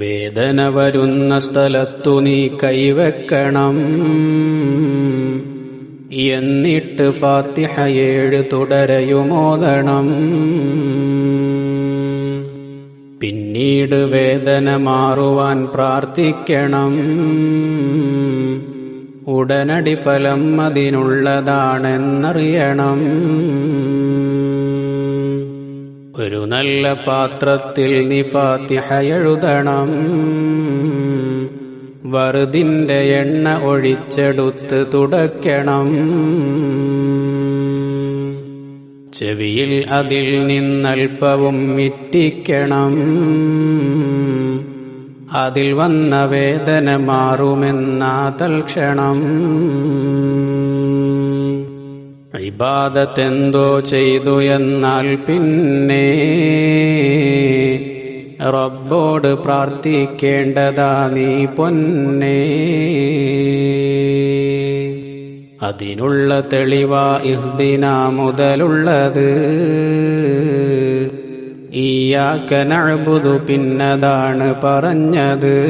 വേദന വരുന്ന സ്ഥലത്തു നീ കൈവെക്കണം. എന്നിട്ട് ഫാത്തിഹ ഏഴ് തുടരയുമോദണം. പിന്നീട് വേദന മാറുവാൻ പ്രാർത്ഥിക്കണം. ഉടനടി ഫലം അതിനുള്ളതാണെന്നറിയണം. ഒരു നല്ല പാത്രത്തിൽ നീ ഫാത്തിഹ എഴുതണം. വറുതിന്റെ എണ്ണ ഒഴിച്ചെടുത്ത് തുടയ്ക്കണം. ചെവിയിൽ അതിൽ നിന്നൽപ്പവും മിറ്റിക്കണം അതിൽ വന്ന വേദന മാറുമെന്നാ തൽക്ഷണം ഇബാദത്തെന്തോ ചെയ്തു എന്നാൽ പിന്നെ റബ്ബോട് പ്രാർത്ഥിക്കേണ്ടതാ നീ പൊന്നേ. അതിനുള്ള തെളിവാ ഇഹ്ദിന മുതലുള്ളത്. ഈയാക്കനഴുതു പിന്നതാണ് പറഞ്ഞത്.